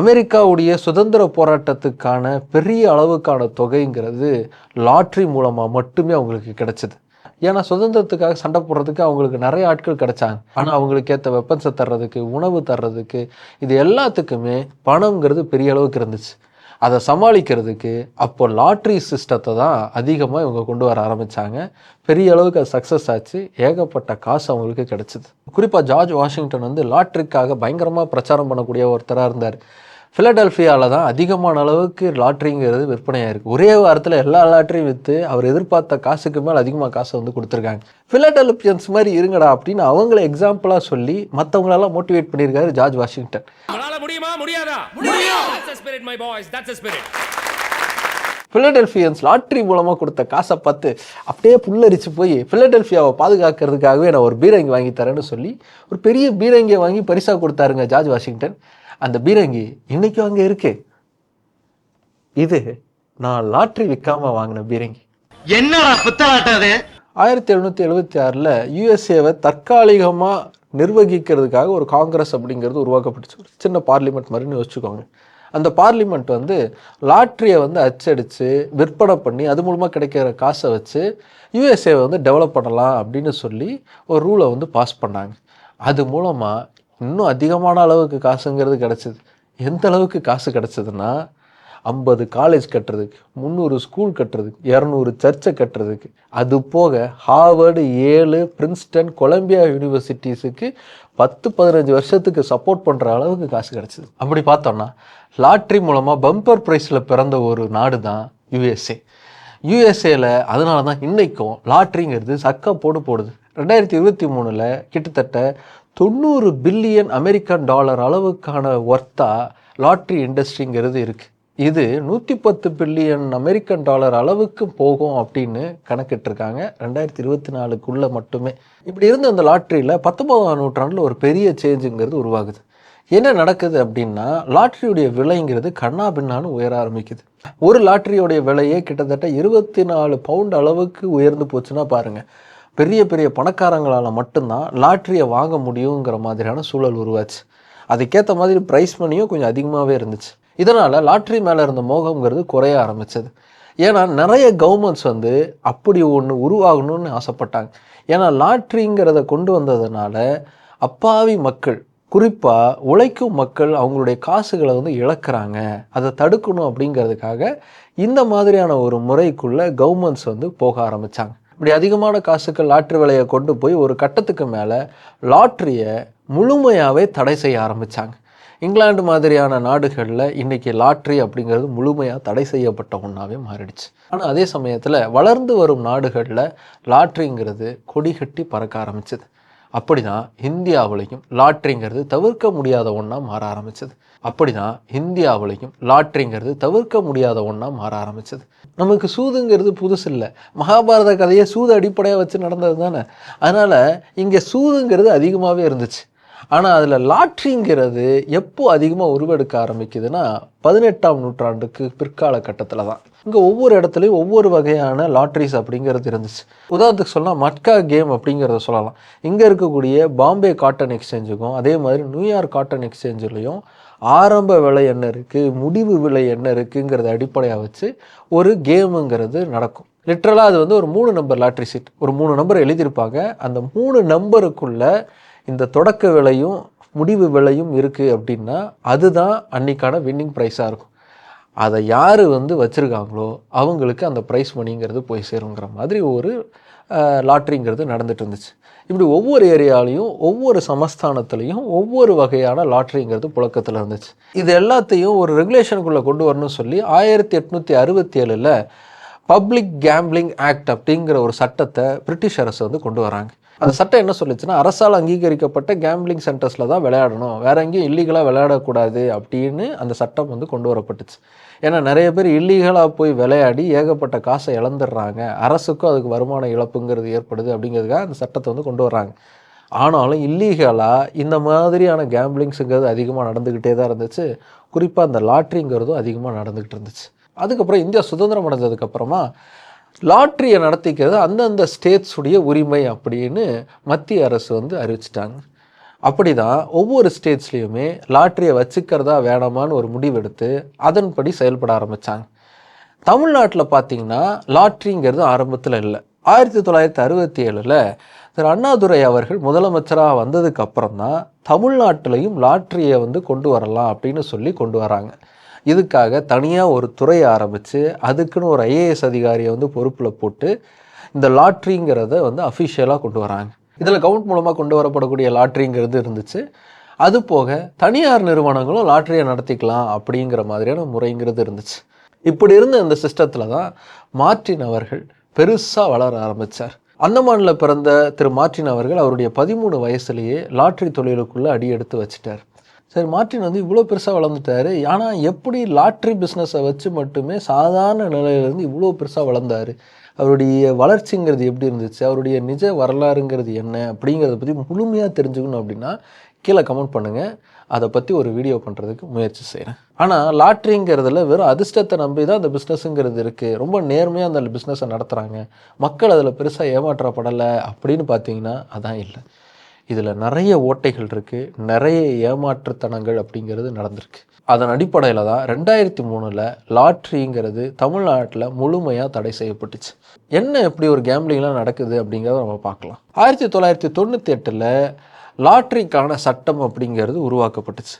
அமெரிக்காவுடைய சுதந்திர போராட்டத்துக்கான பெரிய அளவுக்கான தொகைங்கிறது லாட்ரி மூலமாக மட்டுமே அவங்களுக்கு கிடச்சிது. ஏன்னா சுதந்திரத்துக்காக சண்டை போடுறதுக்கு அவங்களுக்கு நிறைய ஆட்கள் கிடைச்சாங்க. ஆனால் அவங்களுக்கு ஏற்ற வெப்பன்ஸை தர்றதுக்கு உணவு தர்றதுக்கு இது எல்லாத்துக்குமே பணங்கிறது பெரிய அளவுக்கு இருந்துச்சு. அதை சமாளிக்கிறதுக்கு அப்போ லாட்ரி சிஸ்டத்தை தான் அதிகமாக இவங்க கொண்டு வர ஆரம்பித்தாங்க பெரிய அளவுக்கு அது சக்ஸஸ் ஆச்சு. ஏகப்பட்ட காசு அவங்களுக்கு கிடச்சிது. குறிப்பாக ஜார்ஜ் வாஷிங்டன் வந்து லாட்ரிக்காக பயங்கரமாக பிரச்சாரம் பண்ணக்கூடிய ஒருத்தராக இருந்தார். ஃபிலடெல்ஃபியாவில் தான் அதிகமான அளவுக்கு லாட்ரிங்கிறது விற்பனையாக இருக்குது ஒரே வாரத்தில் எல்லா லாட்ரியும் விற்று அவர் எதிர்பார்த்த காசுக்கு மேலே அதிகமாக காசை வந்து கொடுத்துருக்காங்க. ஃபிலடெல்பியன்ஸ் மாதிரி இருங்கடா அப்படின்னு அவங்கள எக்ஸாம்பிளாக சொல்லி மற்றவங்களெல்லாம் மோட்டிவேட் பண்ணியிருக்காரு ஜார்ஜ் வாஷிங்டன். முடியுமா? முடியாதா? முடியும். That's a spirit my boys. That's a spirit. Philadelphians lottery மூலமாக கொடுத்த காசை பார்த்து அப்படியே புல்லரிச்சு போய் ஃபிலடெல்ஃபியாவை பாதுகாக்கிறதுக்காகவே நான் ஒரு பீரங்கி வாங்கி தரேன்னு சொல்லி ஒரு பெரிய பீரங்கியை வாங்கி பரிசாக கொடுத்தாருங்க ஜார்ஜ் வாஷிங்டன். அந்த பீரங்கி இன்னைக்கும் அங்கே இருக்கு. இது நான் லாட்ரி விற்காம வாங்கின பீரங்கி. என்னடா புத்தலாட்டம் அது? ஆயிரத்தி எழுநூற்றி எழுபத்தி ஆறில் யூஎஸ்ஏவை தற்காலிகமாக நிர்வகிக்கிறதுக்காக ஒரு காங்கிரஸ் அப்படிங்கிறது உருவாக்கப்பட்டுச்சு. ஒரு சின்ன பார்லிமெண்ட் மாதிரின்னு யோசிச்சுக்கோங்க. அந்த பார்லிமெண்ட் வந்து லாட்ரியை வந்து அச்சடித்து விற்பனை பண்ணி அது மூலமாக கிடைக்கிற காசை வச்சு யூஎஸ்ஏவை வந்து டெவலப் பண்ணலாம் அப்படின்னு சொல்லி ஒரு ரூலை வந்து பாஸ் பண்ணாங்க. அது மூலமாக இன்னும் அதிகமான அளவுக்கு காசுங்கிறது கிடச்சிது. எந்த அளவுக்கு காசு கிடச்சிதுன்னா ஐம்பது காலேஜ் கட்டுறதுக்கு முந்நூறு ஸ்கூல் கட்டுறதுக்கு இரநூறு சர்ச்சை கட்டுறதுக்கு. அது போக ஹார்வர்டு ஏழு பிரின்ஸ்டன் கொலம்பியா யூனிவர்சிட்டிஸுக்கு பத்து பதினஞ்சு வருஷத்துக்கு சப்போர்ட் பண்ணுற அளவுக்கு காசு கிடச்சிது. அப்படி பார்த்தோம்னா லாட்ரி மூலமாக பம்பர் ப்ரைஸில் பிறந்த ஒரு நாடு தான் யுஎஸ்ஏ யுஎஸ்ஏல அதனால தான் இன்றைக்கும் லாட்ரிங்கிறது சக்கா போடு போடுது. ரெண்டாயிரத்தி இருபத்தி மூணில் கிட்டத்தட்ட தொண்ணூறு பில்லியன் அமெரிக்கன் டாலர் அளவுக்கான ஒர்த்தா லாட்ரி இண்டஸ்ட்ரிங்கிறது இருக்குது இது நூற்றி பத்து பில்லியன் அமெரிக்கன் டாலர் அளவுக்கு போகும் அப்படின்னு கணக்கிட்டிருக்காங்க. ரெண்டாயிரத்தி இருபத்தி நாலுக்குள்ளே மட்டுமே. இப்படி இருந்த அந்த லாட்ரியில் பத்தொன்பதாம் நூற்றாண்டில் ஒரு பெரிய சேஞ்சுங்கிறது உருவாகுது. என்ன நடக்குது அப்படின்னா லாட்ரியுடைய விலைங்கிறது கண்ணா பின்னான்னு உயர ஆரம்பிக்குது. ஒரு லாட்ரியோடைய விலையே கிட்டத்தட்ட இருபத்தி நாலு பவுண்ட் அளவுக்கு உயர்ந்து போச்சுன்னா பாருங்கள் பெரிய பெரிய பணக்காரங்களால் மட்டும்தான் லாட்ரியை வாங்க முடியுங்கிற மாதிரியான சூழல் உருவாச்சு. அதுக்கேற்ற மாதிரி ப்ரைஸ் மணியும் கொஞ்சம் அதிகமாகவே இருந்துச்சு. இதனால் லாட்ரி மேலே இருந்த மோகங்கிறது குறைய ஆரம்பிச்சது. ஏன்னா நிறைய கவர்மெண்ட்ஸ் வந்து அப்படி ஒன்று உருவாகணும்னு ஆசைப்பட்டாங்க. ஏன்னா லாட்ரிங்கிறத கொண்டு வந்ததுனால அப்பாவி மக்கள் குறிப்பாக உழைக்கும் மக்கள் அவங்களுடைய காசுகளை வந்து இழக்கிறாங்க. அதை தடுக்கணும் அப்படிங்கிறதுக்காக இந்த மாதிரியான ஒரு முறைக்குள்ளே கவர்மெண்ட்ஸ் வந்து போக ஆரம்பித்தாங்க இப்படி அதிகமான காசுக்கு லாட்ரி விலையை கொண்டு போய் ஒரு கட்டத்துக்கு மேலே லாட்ரியை முழுமையாகவே தடை செய்ய ஆரம்பித்தாங்க இங்கிலாந்து மாதிரியான நாடுகளில் இன்றைக்கி லாட்ரி அப்படிங்கிறது முழுமையாக தடை செய்யப்பட்ட ஒன்றாவே மாறிடுச்சு. ஆனால் அதே சமயத்தில் வளர்ந்து வரும் நாடுகளில் லாட்ரிங்கிறது கொடி கட்டி பறக்க ஆரம்பிச்சது. அப்படி தான் இந்தியாவிலையும் லாட்ரிங்கிறது தவிர்க்க முடியாத ஒன்றா மாற ஆரம்பிச்சது. அப்படி தான் இந்தியாவிலையும் லாட்ரிங்கிறது தவிர்க்க முடியாத ஒன்றா மாற ஆரம்பிச்சது. நமக்கு சூதுங்கிறது புதுசு இல்லை. மகாபாரத கதையை சூது அடிப்படையாக வச்சு நடந்தது தானே? அதனால் இங்கே சூதுங்கிறது அதிகமாகவே இருந்துச்சு. ஆனால் அதில் லாட்ரிங்கிறது எப்போ அதிகமாக உருவெடுக்க ஆரம்பிக்குதுன்னா பதினெட்டாம் நூற்றாண்டுக்கு பிற்கால கட்டத்தில் தான். இங்கே ஒவ்வொரு இடத்துலையும் ஒவ்வொரு வகையான லாட்ரிஸ் அப்படிங்கிறது இருந்துச்சு. உதாரணத்துக்கு சொல்லலாம் மட்கா கேம் அப்படிங்கிறத சொல்லலாம். இங்கே இருக்கக்கூடிய பாம்பே காட்டன் எக்ஸ்சேஞ்சுக்கும் அதே மாதிரி நியூயார்க் காட்டன் எக்ஸ்சேஞ்சுலேயும் ஆரம்ப விலை என்ன இருக்குது முடிவு விலை என்ன இருக்குங்கிறத அடிப்படையாக வச்சு ஒரு கேமுங்கிறது நடக்கும். லிட்ரலாக அது வந்து ஒரு மூணு நம்பர் லாட்ரி சீட் ஒரு மூணு நம்பர் எழுதியிருப்பாங்க. அந்த மூணு நம்பருக்குள்ள இந்த தொடக்க விலையும் முடிவு விலையும் இருக்குது அப்படின்னா அதுதான் அன்னைக்கான வின்னிங் ப்ரைஸாக இருக்கும். அதை யார் வந்து வச்சுருக்காங்களோ அவங்களுக்கு அந்த ப்ரைஸ் மணிங்கிறது போய் சேருங்கிற மாதிரி ஒரு லாட்ரிங்கிறது நடந்துட்டு இருந்துச்சு. இப்படி ஒவ்வொரு ஏரியாலையும் ஒவ்வொரு சமஸ்தானத்துலேயும் ஒவ்வொரு வகையான லாட்ரிங்கிறது புழக்கத்தில் இருந்துச்சு. இது எல்லாத்தையும் ஒரு ரெகுலேஷனுக்குள்ளே கொண்டு வரணும்னு சொல்லி ஆயிரத்தி எட்நூற்றி அறுபத்தி ஏழில் பப்ளிக் கேம்பிளிங் ஆக்ட் அப்படிங்கிற ஒரு சட்டத்தை பிரிட்டிஷ் அரசு வந்து கொண்டு வராங்க. அந்த சட்டம் என்ன சொல்லுச்சுன்னா அரசால் அங்கீகரிக்கப்பட்ட கேம்பிளிங் சென்டர்ஸில் தான் விளையாடணும். வேற எங்கேயும் இல்லீகலாக விளையாடக்கூடாது அப்படின்னு அந்த சட்டம் வந்து கொண்டு வரப்பட்டுச்சு. ஏன்னா நிறைய பேர் இல்லீகலாக போய் விளையாடி ஏகப்பட்ட காசை இழந்துடுறாங்க. அரசுக்கும் அதுக்கு வருமான இழப்புங்கிறது ஏற்படுது அப்படிங்கிறதுக்காக அந்த சட்டத்தை வந்து கொண்டு வர்றாங்க. ஆனாலும் இல்லீகலாக இந்த மாதிரியான கேம்பிளிங்ஸுங்கிறது அதிகமாக நடந்துக்கிட்டே தான் இருந்துச்சு. குறிப்பாக அந்த லாட்ரிங்கிறதும் அதிகமாக நடந்துக்கிட்டு இருந்துச்சு. அதுக்கப்புறம் இந்தியா சுதந்திரம் அடைஞ்சதுக்கப்புறமா லாட்ரியை நடத்திக்கிறது அந்தந்த ஸ்டேட்ஸுடைய உரிமை அப்படின்னு மத்திய அரசு வந்து அறிவிச்சிட்டாங்க. அப்படி தான் ஒவ்வொரு ஸ்டேட்ஸ்லேயுமே லாட்ரியை வச்சுக்கிறதா வேணாமான்னு ஒரு முடிவெடுத்து அதன்படி செயல்பட ஆரம்பித்தாங்க தமிழ்நாட்டில் பார்த்தீங்கன்னா லாட்ரிங்கிறது ஆரம்பத்தில் இல்லை. ஆயிரத்தி தொள்ளாயிரத்தி அறுபத்தி ஏழில் திரு அண்ணாதுரை அவர்கள் முதலமைச்சராக வந்ததுக்கு அப்புறம் தான் தமிழ்நாட்டிலையும் லாட்ரியை வந்து கொண்டு வரலாம் அப்படின்னு சொல்லி கொண்டு வராங்க. இதுக்காக தனியாக ஒரு துறையை ஆரம்பித்து அதுக்குன்னு ஒரு ஐஏஎஸ் அதிகாரியை வந்து பொறுப்பில் போட்டு இந்த லாட்ரிங்கிறத வந்து அஃபிஷியலாக கொண்டு வராங்க. இதில் கவுண்ட் மூலமாக கொண்டு வரப்படக்கூடிய லாட்ரிங்கிறது இருந்துச்சு. அது போக தனியார் நிறுவனங்களும் லாட்ரியை நடத்திக்கலாம் அப்படிங்கிற மாதிரியான முறைங்கிறது இருந்துச்சு. இப்படி இருந்த இந்த சிஸ்டத்தில் தான் மார்டின் அவர்கள் பெருசாக வளர ஆரம்பித்தார் அந்தமானில் பிறந்த திரு மார்டின் அவர்கள் அவருடைய பதிமூணு வயசுலேயே லாட்ரி தொழிலுக்குள்ளே அடி எடுத்து வச்சிட்டார். சரி மார்ட்டின் வந்து இவ்வளோ பெருசாக வளர்ந்துட்டாரு. ஆனால் எப்படி லாட்ரி பிஸ்னஸை வச்சு மட்டுமே சாதாரண நிலையிலேருந்து இவ்வளோ பெருசாக வளர்ந்தார்? அவருடைய வளர்ச்சிங்கிறது எப்படி இருந்துச்சு? அவருடைய நிஜ வரலாறுங்கிறது என்ன? அப்படிங்கிறத பற்றி முழுமையாக தெரிஞ்சுக்கணும் அப்படின்னா கீழே கமெண்ட் பண்ணுங்கள் அதை பற்றி ஒரு வீடியோ பண்ணுறதுக்கு முயற்சி செய்கிறேன் ஆனால் லாட்ரிங்கிறதுல வெறும் அதிர்ஷ்டத்தை நம்பி தான் அந்த பிஸ்னஸுங்கிறது இருக்குது ரொம்ப நேர்மையாக அந்த பிஸ்னஸை நடத்துகிறாங்க மக்கள் அதில் பெருசாக ஏமாற்றப்படலை அப்படின்னு பார்த்தீங்கன்னா அதான் இல்லை. இதில் நிறைய ஓட்டைகள் இருக்குது நிறைய ஏமாற்றுத்தனங்கள் அப்படிங்கிறது நடந்திருக்கு. அதன் அடிப்படையில் தான் ரெண்டாயிரத்தி மூணில் லாட்ரிங்கிறது தமிழ்நாட்டில் முழுமையாக தடை செய்யப்பட்டுச்சு. என்ன எப்படி ஒரு கேம்லிங்லாம் நடக்குது அப்படிங்கிறத நம்ம பார்க்கலாம். ஆயிரத்தி தொள்ளாயிரத்தி தொண்ணூற்றி எட்டில் லாட்ரிக்கான சட்டம் அப்படிங்கிறது உருவாக்கப்பட்டுச்சு.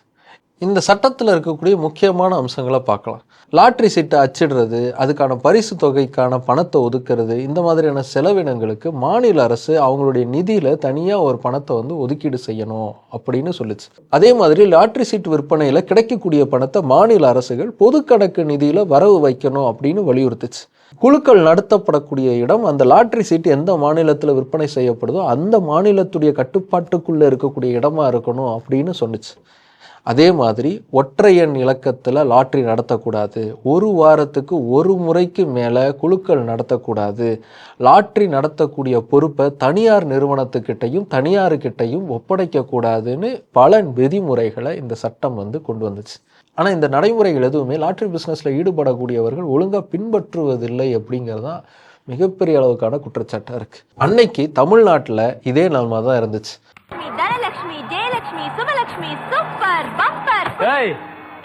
இந்த சட்டத்தில் இருக்கக்கூடிய முக்கியமான அம்சங்களை பார்க்கலாம். லாட்ரி சீட்டை அச்சிடுறது அதுக்கான பரிசு தொகைக்கான பணத்தை ஒதுக்கிறது இந்த மாதிரியான செலவினங்களுக்கு மாநில அரசு அவங்களுடைய நிதியில் தனியாக ஒரு பணத்தை வந்து ஒதுக்கீடு செய்யணும் அப்படின்னு சொல்லிச்சு. அதே மாதிரி லாட்ரி சீட் விற்பனையில் கிடைக்கக்கூடிய பணத்தை மாநில அரசுகள் பொது கணக்கு நிதியில் வரவு வைக்கணும் அப்படின்னு வலியுறுத்துச்சு. குழுக்கள் நடத்தப்படக்கூடிய இடம் அந்த லாட்ரி சீட் எந்த மாநிலத்தில் விற்பனை செய்யப்படுதோ அந்த மாநிலத்துடைய கட்டுப்பாட்டுக்குள்ளே இருக்கக்கூடிய இடமா இருக்கணும் அப்படின்னு சொன்னிச்சு. அதே மாதிரி ஒற்றை எண் இலக்கத்தில் லாட்ரி நடத்தக்கூடாது. ஒரு வாரத்துக்கு ஒரு முறைக்கு மேலே குழுக்கள் நடத்தக்கூடாது. லாட்ரி நடத்தக்கூடிய பொறுப்பை தனியார் நிறுவனத்துக்கிட்டையும் தனியாருக்கிட்டையும் ஒப்படைக்கக்கூடாதுன்னு பல விதிமுறைகளை இந்த சட்டம் வந்து கொண்டு வந்துச்சு. ஆனால் இந்த நடைமுறைகள் எதுவுமே லாட்ரி பிஸ்னஸில் ஈடுபடக்கூடியவர்கள் ஒழுங்காக பின்பற்றுவதில்லை அப்படிங்கிறது தான் மிகப்பெரிய அளவுக்கான குற்றச்சாட்டாக இருக்குது அன்னைக்கு தமிழ்நாட்டில் இதே நிலமாக தான் இருந்துச்சு லட்சுமி சூப்பர் பம்பர் ஏய்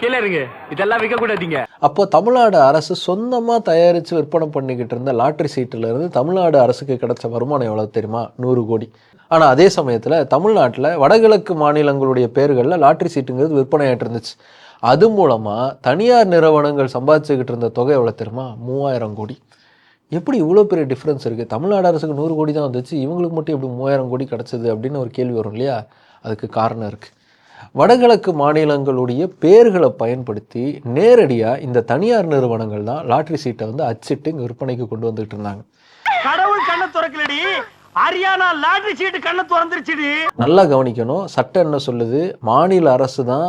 கீழே இருங்க. இதெல்லாம் விற்க கூடாதீங்க. அப்போ தமிழ்நாடு அரசு சொந்தமாக தயாரித்து விற்பனை பண்ணிக்கிட்டு இருந்த லாட்ரி சீட்டுல இருந்து தமிழ்நாடு அரசுக்கு கிடைச்ச வருமானம் எவ்வளோ தெரியுமா? நூறு கோடி. ஆனால் அதே சமயத்தில் தமிழ்நாட்டில் வடகிழக்கு மாநிலங்களுடைய பேர்களில் லாட்ரி சீட்டுங்கிறது விற்பனையாயிட்டு இருந்துச்சு. அது மூலமாக தனியார் நிறுவனங்கள் சம்பாதிச்சுக்கிட்டு இருந்த தொகை எவ்வளோ தெரியுமா? மூவாயிரம் கோடி. எப்படி இவ்வளோ பெரிய டிஃப்ரென்ஸ் இருக்குது தமிழ்நாடு அரசுக்கு நூறு கோடி தான் வந்துச்சு. இவங்களுக்கு மட்டும் எப்படி மூவாயிரம் கோடி கிடச்சிது அப்படின்னு ஒரு கேள்வி வரும் இல்லையா? அதுக்கு காரணம் இருக்குது வடகிழக்கு மாநிலங்களுடைய பேர்களை பயன்படுத்தி நேரடியாக இந்த தனியார் நிறுவனங்கள் தான் லாட்ரி சீட்டை வந்து அச்சிட்டு இங்கே விற்பனைக்கு கொண்டு வந்துகிட்டு இருந்தாங்க. கடவுள் கண்ணை திறக்கலடி. ஹரியானா லாட்டரி சீட்டு கண்ணை திறந்துருச்சுடி. நல்லா கவனிக்கணும். சட்டம் என்ன சொல்லுது? மாநில அரசு தான்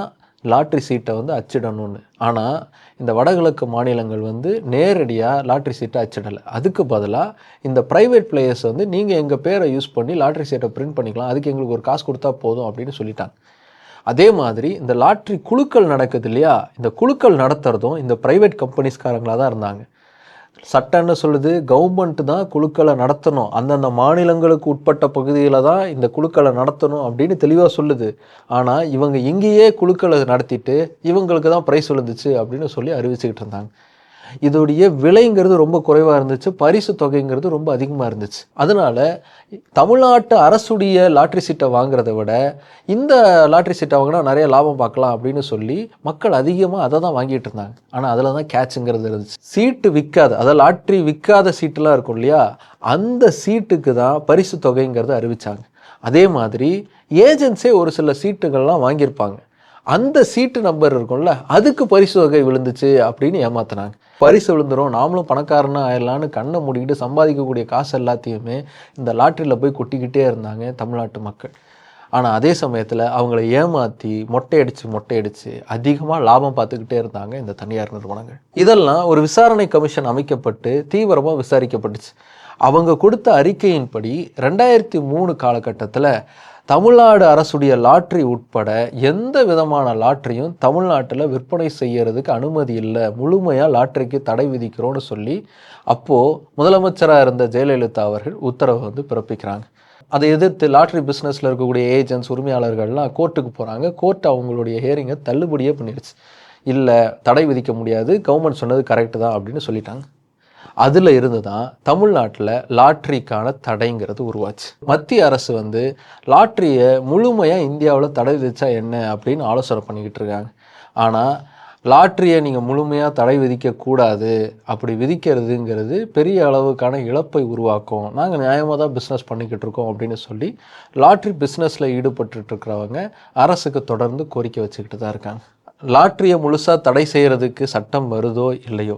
லாட்ரி சீட்டை வந்து அச்சிடணும்னு. ஆனால் இந்த வடகிழக்கு மாநிலங்கள் வந்து நேரடியாக லாட்ரி சீட்டை அச்சிடலை. அதுக்கு பதிலாக இந்த ப்ரைவேட் பிளேயர்ஸ் வந்து நீங்கள் எங்கள் பேரை யூஸ் பண்ணி லாட்ரி சீட்டை பிரிண்ட் பண்ணிக்கலாம். அதுக்கு எங்களுக்கு ஒரு காசு கொடுத்தா போதும் அப்படின்னு சொல்லிட்டாங்க. அதே மாதிரி இந்த லாட்ரி குழுக்கள் நடக்குது இல்லையா? இந்த குழுக்கள் நடத்துகிறதும் இந்த ப்ரைவேட் கம்பெனிஸ்காரங்களாக தான் இருந்தாங்க. சட்டம் என்ன சொல்லுது கவர்மெண்ட் தான் குழுக்களை நடத்தணும். அந்தந்த மாநிலங்களுக்கு உட்பட்ட பகுதியில் தான் இந்த குழுக்களை நடத்தணும் அப்படின்னு தெளிவாக சொல்லுது. ஆனால் இவங்க இங்கேயே குழுக்களை நடத்திட்டு இவங்களுக்கு தான் ப்ரைஸ் விழுந்துச்சு அப்படின்னு சொல்லி அறிவிச்சுக்கிட்டு இருந்தாங்க. இதோடைய விலைங்கிறது ரொம்ப குறைவாக இருந்துச்சு பரிசு தொகைங்கிறது ரொம்ப அதிகமாக இருந்துச்சு. அதனால தமிழ்நாட்டு அரசுடைய லாட்ரி சீட்டை வாங்குறத விட இந்த லாட்ரி சீட்டை வாங்கினா நிறைய லாபம் பார்க்கலாம் அப்படின்னு சொல்லி மக்கள் அதிகமாக அதை தான் வாங்கிட்டு இருந்தாங்க. ஆனால் அதில் தான் கேட்சுங்கிறது இருந்துச்சு. சீட்டு விற்காத அதாவது லாட்ரி விற்காத சீட்டுலாம் இருக்கும் இல்லையா அந்த சீட்டுக்கு தான் பரிசு தொகைங்கிறத அறிவிச்சாங்க. அதே மாதிரி ஏஜென்ஸே ஒரு சில சீட்டுகள்லாம் வாங்கியிருப்பாங்க. அந்த சீட்டு நம்பர் இருக்கும்ல அதுக்கு பரிசு தொகை விழுந்துச்சு அப்படின்னு ஏமாத்தினாங்க. பரிசு விழுந்துரும் நாமளும் பணக்காரனா ஆயிடலான்னு கண்ணை மூடிக்கிட்டு சம்பாதிக்கக்கூடிய காசு எல்லாத்தையுமே இந்த லாட்டரியில் போய் கொட்டிக்கிட்டே இருந்தாங்க தமிழ்நாட்டு மக்கள். ஆனால் அதே சமயத்தில் அவங்கள ஏமாற்றி மொட்டையடிச்சு மொட்டையடிச்சு அதிகமாக லாபம் பார்த்துக்கிட்டே இருந்தாங்க இந்த தனியார் நிறுவனங்கள். இதெல்லாம் ஒரு விசாரணை கமிஷன் அமைக்கப்பட்டு தீவிரமாக விசாரிக்கப்பட்டுச்சு. அவங்க கொடுத்த அறிக்கையின்படி ரெண்டாயிரத்தி மூணு காலகட்டத்தில் தமிழ்நாடு அரசுடைய லாட்ரி உட்பட எந்த விதமான லாட்டரியும் தமிழ்நாட்டில் விற்பனை செய்யறதுக்கு அனுமதி இல்லை. முழுமையாக லாட்ரிக்கு தடை விதிக்கிறோன்னு சொல்லி அப்போது முதலமைச்சராக இருந்த ஜெயலலிதா அவர்கள் உத்தரவை வந்து பிறப்பிக்கிறாங்க. அதை எதிர்த்து லாட்ரி பிஸ்னஸில் இருக்கக்கூடிய ஏஜென்ட்ஸ் உரிமையாளர்கள்லாம் கோர்ட்டுக்கு போகிறாங்க கோர்ட் அவங்களுடைய ஹியரிங்கை தள்ளுபடியே பண்ணிடுச்சு. இல்லை தடை விதிக்க முடியாது. கவர்மெண்ட் சொன்னது கரெக்டு தான் அப்படின்னு சொல்லிட்டாங்க. அதில் இருந்து தான் தமிழ்நாட்டில் லாட்ரிக்கான தடைங்கிறது உருவாச்சு. மத்திய அரசு வந்து லாட்ரியை முழுமையாக இந்தியாவில் தடை விதிச்சா என்ன அப்படின்னு ஆலோசனை பண்ணிக்கிட்டு இருக்காங்க. ஆனால் லாட்ரியை நீங்கள் முழுமையாக தடை விதிக்கக்கூடாது அப்படி விதிக்கிறதுங்கிறது பெரிய அளவுக்கான இழப்பை உருவாக்கும். நாங்கள் நியாயமாக தான் பிஸ்னஸ் பண்ணிக்கிட்டு இருக்கோம் அப்படின்னு சொல்லி லாட்ரி பிஸ்னஸில் ஈடுபட்டுருக்கிறவங்க இருக்கிறவங்க அரசுக்கு தொடர்ந்து கோரிக்கை வச்சுக்கிட்டு தான் இருக்காங்க. லாட்ரியை முழுசாக தடை செய்கிறதுக்கு சட்டம் வருதோ இல்லையோ?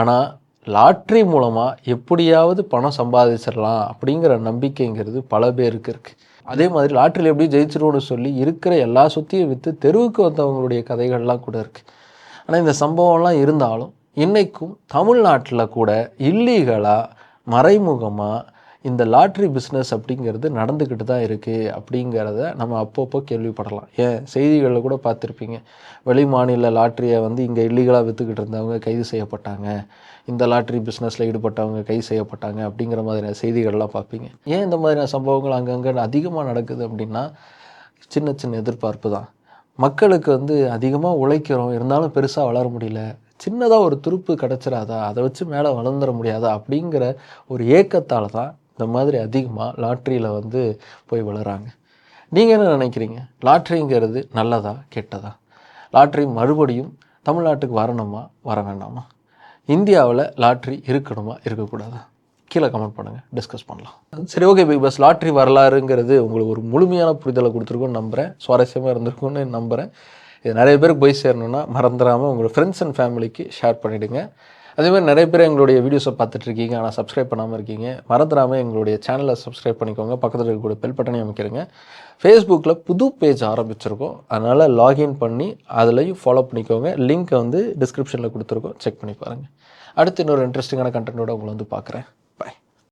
ஆனால் லாட்ரி மூலமாக எப்படியாவது பணம் சம்பாதிச்சிடலாம் அப்படிங்கிற நம்பிக்கைங்கிறது பல பேருக்கு இருக்குது அதே மாதிரி லாட்ரியில் எப்படி ஜெயிச்சிருவோன்னு சொல்லி இருக்கிற எல்லா சொத்தையும் விற்று தெருவுக்கு வந்தவங்களுடைய கதைகள்லாம் கூட இருக்குது ஆனால் இந்த சம்பவம்லாம் இருந்தாலும் இன்றைக்கும் தமிழ்நாட்டில் கூட இல்லீகலாக மறைமுகமாக இந்த லாட்ரி பிஸ்னஸ் அப்படிங்கிறது நடந்துக்கிட்டு தான் இருக்குது அப்படிங்கிறத நம்ம அப்பப்போ கேள்விப்படலாம். ஏன்? செய்திகளில் கூட பார்த்துருப்பீங்க. வெளி மாநில லாட்ரியை வந்து இங்கே இல்லீகலாக விற்றுக்கிட்டு இருந்தவங்க கைது செய்யப்பட்டாங்க. இந்த லாட்ரி பிஸ்னஸில் ஈடுபட்டவங்க கை செய்யப்பட்டாங்க அப்படிங்கிற மாதிரியான செய்திகள்லாம் பார்ப்பீங்க. ஏன் இந்த மாதிரியான சம்பவங்கள் அங்கங்கே அதிகமாக நடக்குது அப்படின்னா சின்ன சின்ன எதிர்பார்ப்பு தான். மக்களுக்கு வந்து அதிகமாக உழைக்கிறோம் இருந்தாலும் பெருசாக வளர முடியல. சின்னதாக ஒரு துருப்பு கிடச்சிடாதா அதை வச்சு மேலே வளர்ந்துட முடியாதா? அப்படிங்கிற ஒரு ஏக்கத்தால் தான் இந்த மாதிரி அதிகமாக லாட்ரியில் வந்து போய் வளராங்க. நீங்கள் என்ன நினைக்கிறீங்க? லாட்ரிங்கிறது நல்லதா கெட்டதா? லாட்ரி மறுபடியும் தமிழ்நாட்டுக்கு வரணுமா வர வேண்டாமா? இந்தியாவில் லாட்ரி இருக்கணுமா இருக்கக்கூடாதா? கீழே கமெண்ட் பண்ணுங்கள் டிஸ்கஸ் பண்ணலாம். சரி ஓகே பிக் பாஸ் லாட்ரி வரலாறுங்கிறது உங்களுக்கு ஒரு முழுமையான புரிதலை கொடுத்துருக்குன்னு நம்புகிறேன் சுவாரஸ்யமாக இருந்திருக்கும்னு நம்புகிறேன் இது நிறைய பேருக்கு போய் சேரணுன்னா மறந்துடாமல் உங்களோட ஃப்ரெண்ட்ஸ் அண்ட் ஃபேமிலிக்கு ஷேர் பண்ணிவிடுங்க அதே மாதிரி நிறைய பேர் எங்களுடைய வீடியோஸை பார்த்துட்ருக்கீங்க. ஆனால் சப்ஸ்கிரைப் பண்ணாமல் இருக்கீங்க. மறந்துடாமல் எங்களுடைய சேனலை சப்ஸ்கிரைப் பண்ணிக்கோங்க. பக்கத்தில் இருக்கக்கூடிய பெல் பட்டனை அமைக்கிறங்க. ஃபேஸ்புக்கில் புது பேஜ் ஆரம்பிச்சிருக்கோம். அதனால் லாகின் பண்ணி அதுலேயும் ஃபாலோ பண்ணிக்கோங்க. லிங்க்கை வந்து டிஸ்கிரிப்ஷனில் கொடுத்துருக்கோம். செக் பண்ணி பாருங்கள் அடுத்து இன்னொரு இன்ட்ரெஸ்டிங்கான கண்டென்ட்டோட உங்களை வந்து பார்க்குறேன்.